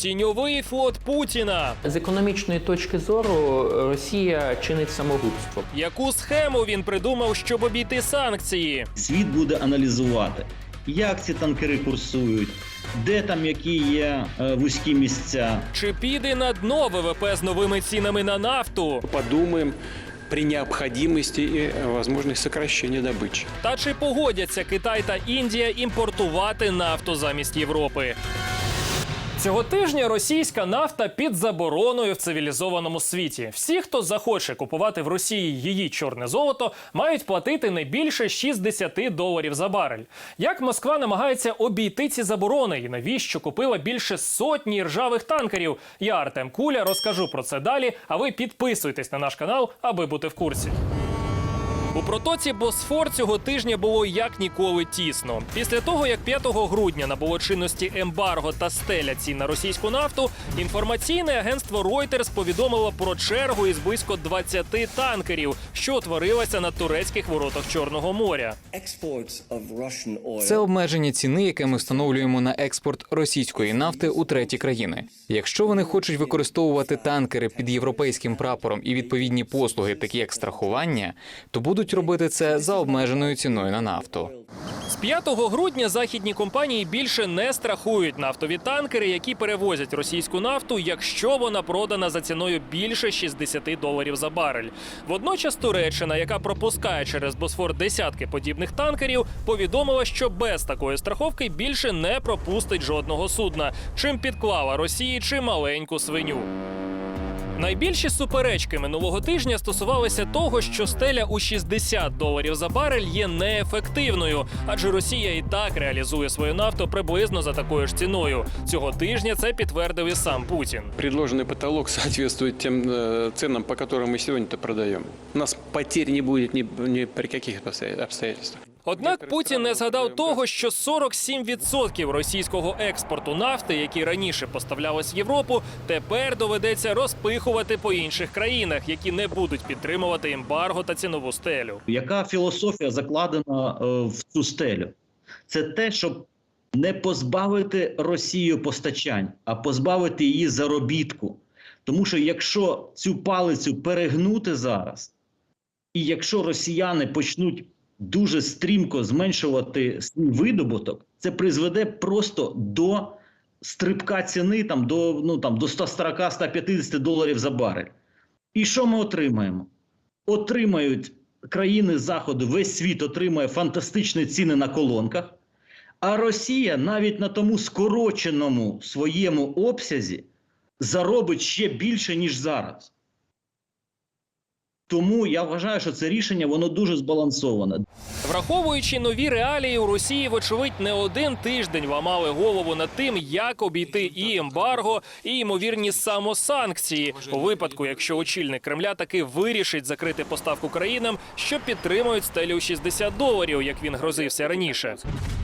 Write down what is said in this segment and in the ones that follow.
Тіньовий флот Путіна. З економічної точки зору Росія чинить самогубство. Яку схему він придумав, щоб обійти санкції? Світ буде аналізувати, як ці танкери курсують, де там які є е, вузькі місця. Чи піде на дно ВВП з новими цінами на нафту? подумаем при необходимости и э, возможных сокращения добычи. Та чи погодяться Китай та Індія імпортувати нафту замість Європи? Цього тижня російська нафта під забороною в цивілізованому світі. Всі, хто захоче купувати в Росії її чорне золото, мають платити не більше 60 доларів за барель. Як Москва намагається обійти ці заборони і навіщо купила більше сотні ржавих танкерів? Я Артем Куля розкажу про це далі. А ви підписуйтесь на наш канал, аби бути в курсі. У протоці Босфор цього тижня було як ніколи тісно. Після того, як 5 грудня набуло чинності ембарго та стеля цін на російську нафту, інформаційне агентство Reuters повідомило про чергу із близько 20 танкерів, що утворилася на турецьких воротах Чорного моря. Це обмеження ціни, яке ми встановлюємо на експорт російської нафти у треті країни. Якщо вони хочуть використовувати танкери під європейським прапором і відповідні послуги, такі як страхування, то будуть робити це за обмеженою ціною на нафту. З 5 грудня західні компанії більше не страхують нафтові танкери, які перевозять російську нафту, якщо вона продана за ціною більше 60 доларів за барель. Водночас Туреччина, яка пропускає через Босфор десятки подібних танкерів, повідомила, що без такої страховки більше не пропустить жодного судна, чим підклала Росії чи маленьку свиню. Найбільші суперечки минулого тижня стосувалися того, що стеля у 60 доларів за барель є неефективною, адже Росія і так реалізує свою нафту приблизно за такою ж ціною. Цього тижня це підтвердив і сам Путін. Предложенный потолок соответствует тем э, ценам, по которым мы сегодня-то продаем. У нас потерь не будет ни, ни при каких обстоя- обстоятельствах. Однак Путін не згадав того, що 47% російського експорту нафти, які раніше поставлялись в Європу, тепер доведеться розпихувати по інших країнах, які не будуть підтримувати ембарго та цінову стелю. Яка філософія закладена е, в цю стелю? Це те, щоб не позбавити Росію постачань, а позбавити її заробітку. Тому що якщо цю палицю перегнути зараз, і якщо росіяни почнуть дуже стрімко зменшувати свій видобуток, це призведе просто до стрибка ціни там, до, ну, там, до 140-150 доларів за барель. І що ми отримаємо? Отримають країни Заходу, весь світ отримає фантастичні ціни на колонках, а Росія навіть на тому скороченому своєму обсязі заробить ще більше, ніж зараз. Тому я вважаю, що це рішення воно дуже збалансоване. Враховуючи нові реалії, у Росії, вочевидь, не один тиждень ламали голову над тим, як обійти і ембарго, і ймовірні самосанкції у випадку, якщо очільник Кремля таки вирішить закрити поставку країнам, що підтримують стелю у 60 доларів, як він грозився раніше.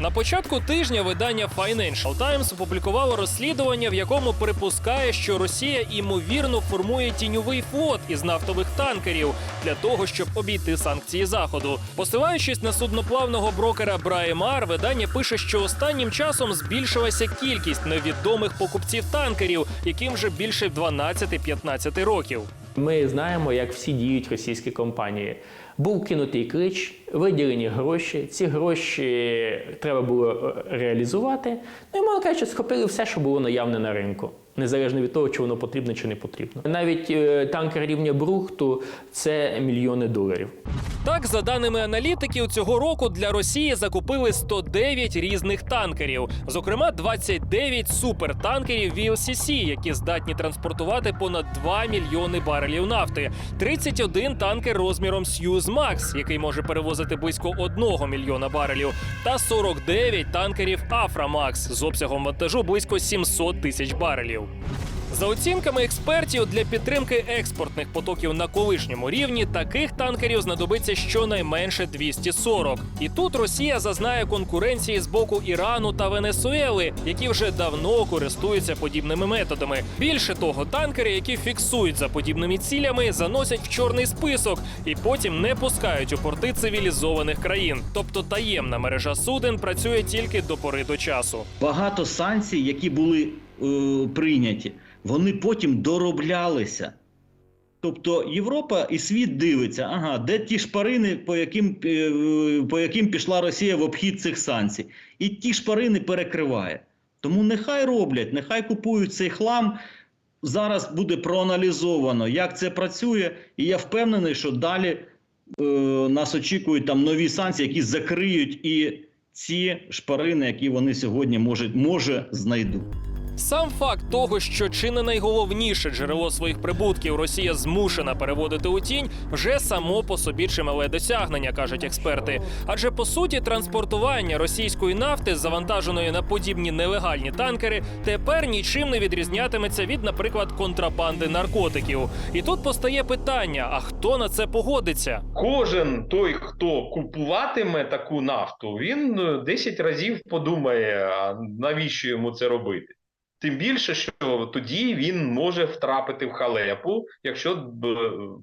На початку тижня видання Financial Times опублікувало розслідування, в якому припускає, що Росія ймовірно формує тіньовий флот із нафтових танкерів для того, щоб обійти санкції заходу. Посилаючись на судноплавного брокера Браймар, видання пише, що останнім часом збільшилася кількість невідомих покупців танкерів, яким вже більше 12-15 років. Ми знаємо, як всі діють російські компанії. Був кинутий клич, виділені гроші. Ці гроші треба було е, реалізувати. Ну і мало кажучи, схопили все, що було наявне на ринку, незалежно від того, чи воно потрібно чи не потрібно. Навіть е, танкер рівня Брухту це мільйони доларів. Так, за даними аналітиків, цього року для Росії закупили 109 різних танкерів, зокрема 29 супертанкерів VLCC, які здатні транспортувати понад 2 мільйони барелів нафти, 31 танкер розміром Max, який може перевозити близько 1 мільйона барелів, та 49 танкерів Aframax з обсягом вантажу близько 700 тисяч барелів. За оцінками експертів, для підтримки експортних потоків на колишньому рівні таких танкерів знадобиться щонайменше 240. І тут Росія зазнає конкуренції з боку Ірану та Венесуели, які вже давно користуються подібними методами. Більше того, танкери, які фіксують за подібними цілями, заносять в чорний список і потім не пускають у порти цивілізованих країн. Тобто таємна мережа суден працює тільки до пори до часу. Багато санкцій, які були е, прийняті, вони потім дороблялися. Тобто Європа і світ дивиться, ага, де ті шпарини, по яким, е, по яким пішла Росія в обхід цих санкцій, і ті шпарини перекриває. Тому нехай роблять, нехай купують цей хлам. Зараз буде проаналізовано, як це працює, і я впевнений, що далі е, нас очікують там нові санкції, які закриють і ці шпарини, які вони сьогодні можуть, може знайдуть. Сам факт того, що чи не найголовніше джерело своїх прибутків Росія змушена переводити у тінь, вже само по собі чимале досягнення, кажуть експерти. Адже по суті транспортування російської нафти, завантаженої на подібні нелегальні танкери, тепер нічим не відрізнятиметься від, наприклад, контрабанди наркотиків. І тут постає питання: а хто на це погодиться? Кожен той, хто купуватиме таку нафту, він е, 10 разів подумає, а навіщо йому це робити. Тим більше, що тоді він може втрапити в халепу, якщо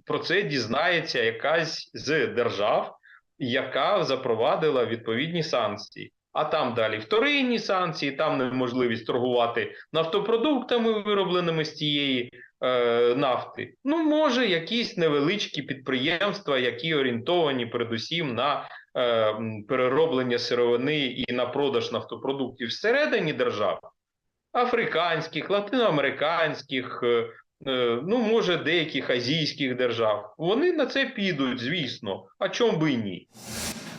про це дізнається якась з держав, яка запровадила відповідні санкції. А там далі вторинні санкції, там неможливість торгувати нафтопродуктами, виробленими з тієї е, нафти. Ну, може, якісь невеличкі підприємства, які орієнтовані передусім на е, перероблення сировини і на продаж нафтопродуктів всередині держав, африканських, латиноамериканських, е, е, ну, може, деяких азійських держав. Вони на це підуть, звісно. А чому би і ні?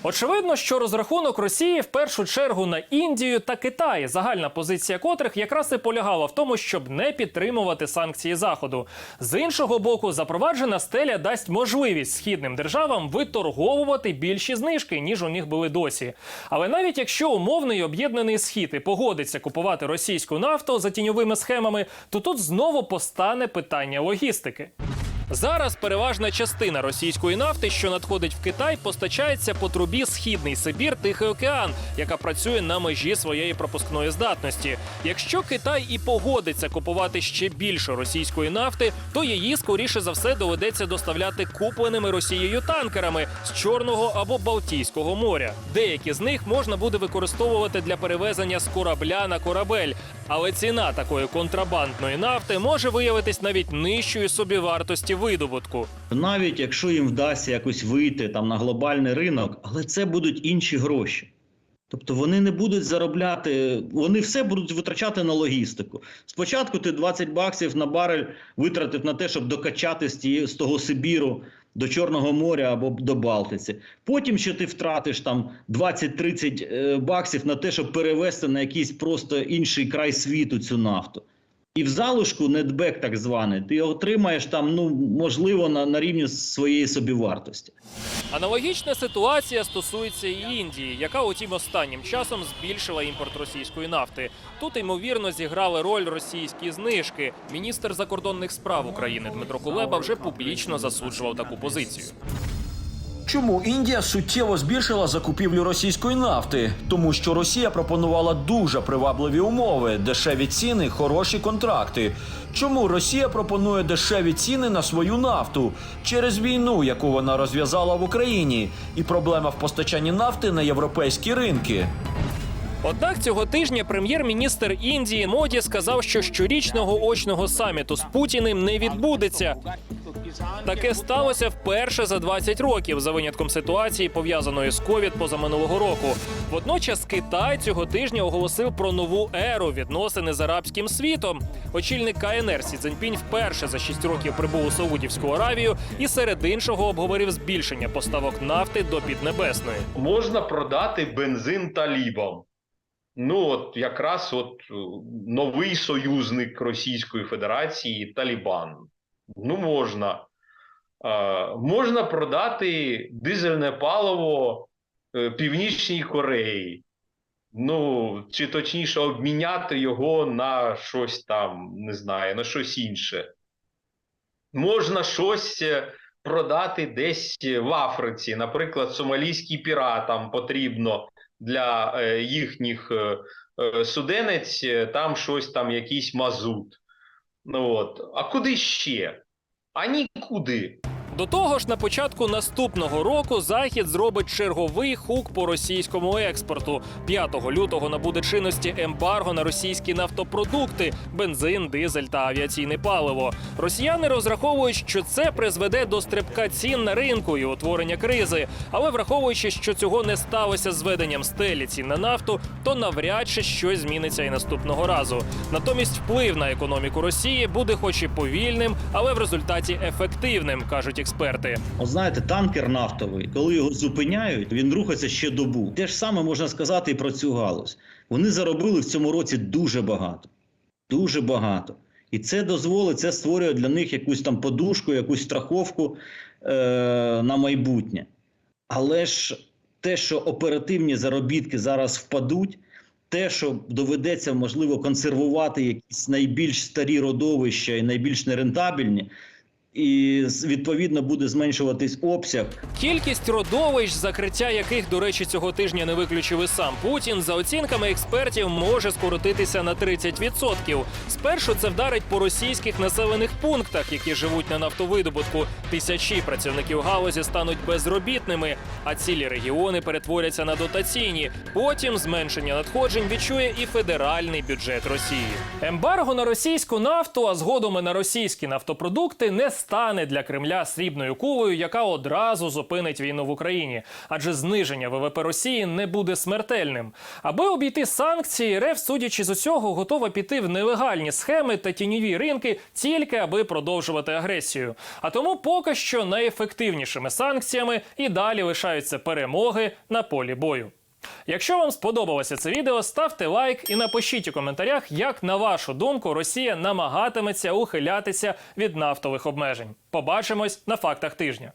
Очевидно, що розрахунок Росії в першу чергу на Індію та Китай, загальна позиція котрих якраз і полягала в тому, щоб не підтримувати санкції Заходу. З іншого боку, запроваджена стеля дасть можливість східним державам виторговувати більші знижки, ніж у них були досі. Але навіть якщо умовний об'єднаний схід і погодиться купувати російську нафту за тіньовими схемами, то тут знову постане питання логістики. Зараз переважна частина російської нафти, що надходить в Китай, постачається по трубі Східний Сибір Тихий океан, яка працює на межі своєї пропускної здатності. Якщо Китай і погодиться купувати ще більше російської нафти, то її скоріше за все доведеться доставляти купленими Росією танкерами з Чорного або Балтійського моря. Деякі з них можна буде використовувати для перевезення з корабля на корабель. Але ціна такої контрабандної нафти може виявитись навіть нижчою собівартості видобутку. Навіть якщо їм вдасться якось вийти там на глобальний ринок, але це будуть інші гроші. Тобто вони не будуть заробляти, вони все будуть витрачати на логістику. Спочатку ти 20 баксів на барель витратив на те, щоб докачати з, того Сибіру до Чорного моря або до Балтиці. Потім ще ти втратиш там 20-30 е, баксів на те, щоб перевезти на якийсь просто інший край світу цю нафту. І в залишку нетбек так званий, ти отримаєш там, ну можливо, на, на рівні своєї собівартості. Аналогічна ситуація стосується і Індії, яка утім останнім часом збільшила імпорт російської нафти. Тут ймовірно зіграли роль російські знижки. Міністр закордонних справ України Дмитро Кулеба вже публічно засуджував таку позицію. Чому Індія суттєво збільшила закупівлю російської нафти? Тому що Росія пропонувала дуже привабливі умови, дешеві ціни, хороші контракти. Чому Росія пропонує дешеві ціни на свою нафту через війну, яку вона розв'язала в Україні, і проблема в постачанні нафти на європейські ринки? Однак цього тижня прем'єр-міністр Індії Моді сказав, що щорічного очного саміту з Путіним не відбудеться. Таке сталося вперше за 20 років за винятком ситуації, пов'язаної з ковід позаминулого року. Водночас Китай цього тижня оголосив про нову еру відносини з арабським світом. Очільник КНР Сі Цзіньпінь вперше за 6 років прибув у Саудівську Аравію і серед іншого обговорив збільшення поставок нафти до Піднебесної. Можна продати бензин талібам. Ну, от якраз от е, новий союзник Російської Федерації Талібан. Ну, можна. Е, можна продати дизельне паливо е, Північній Кореї. Ну, чи точніше, обміняти його на щось там, не знаю, на щось інше. Можна щось е, продати десь в Африці. Наприклад, сомалійським піратам потрібно для е, їхніх е, е, суденець е, там щось там, якийсь мазут. Ну от. А куди ще? А нікуди. До того ж, на початку наступного року захід зробить черговий хук по російському експорту. 5 лютого набуде чинності ембарго на російські нафтопродукти, бензин, дизель та авіаційне паливо. Росіяни розраховують, що це призведе до стрибка цін на ринку і утворення кризи. Але враховуючи, що цього не сталося з веденням стелі цін на нафту, то навряд чи щось зміниться і наступного разу. Натомість вплив на економіку Росії буде, хоч і повільним, але в результаті ефективним, кажуть експерти. От знаєте, танкер нафтовий, коли його зупиняють, він рухається ще добу. Те ж саме можна сказати і про цю галузь. Вони заробили в цьому році дуже багато. Дуже багато. І це дозволить, це створює для них якусь там подушку, якусь страховку е- на майбутнє. Але ж те, що оперативні заробітки зараз впадуть, те, що доведеться, можливо, консервувати якісь найбільш старі родовища і найбільш нерентабельні, і відповідно буде зменшуватись обсяг Кількість родовищ, закриття яких, до речі, цього тижня не виключив і сам Путін, за оцінками експертів, може скоротитися на 30%. Спершу це вдарить по російських населених пунктах, які живуть на нафтовидобутку. Тисячі працівників галузі стануть безробітними, а цілі регіони перетворяться на дотаційні. Потім зменшення надходжень відчує і федеральний бюджет Росії. Ембарго на російську нафту, а згодом і на російські нафтопродукти не стане для Кремля срібною кулею, яка одразу зупинить війну в Україні, адже зниження ВВП Росії не буде смертельним. Аби обійти санкції, РФ, судячи з усього, готова піти в нелегальні схеми та тіньові ринки, тільки аби продовжувати агресію. А тому поки що найефективнішими санкціями і далі лишаються перемоги на полі бою. Якщо вам сподобалося це відео, ставте лайк і напишіть у коментарях, як на вашу думку Росія намагатиметься ухилятися від нафтових обмежень. Побачимось на фактах тижня.